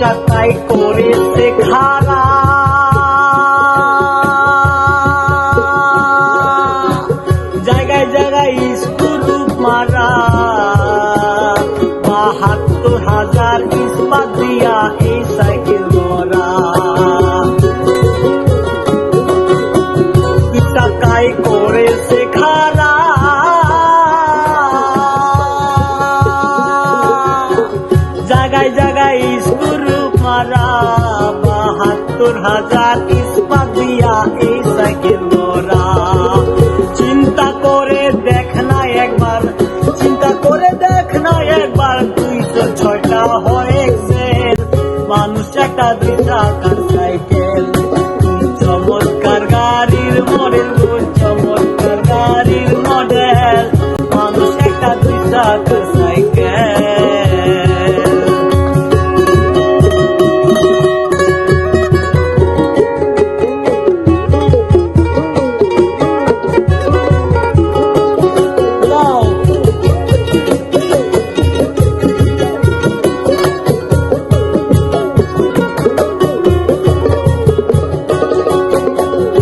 চাকাই করেছে খারা জায়গায় জায়গায় স্কুল মারা বাহাত্তর হাজার ইস্পাত দিয়া সারা বাহাত্তর হাজার ইস্পাত দিয়া এই সাইকেল মোরা। চিন্তা করে দেখ না একবার, চিন্তা করে দেখ না একবার দুইশো ছয়টা হয়েছে মানুষ একটা দুই টাকার সাইকেল? চমৎকার গাড়ির মডেল চমৎকার গাড়ির মডেল। মানুষ একটা দুই টাকার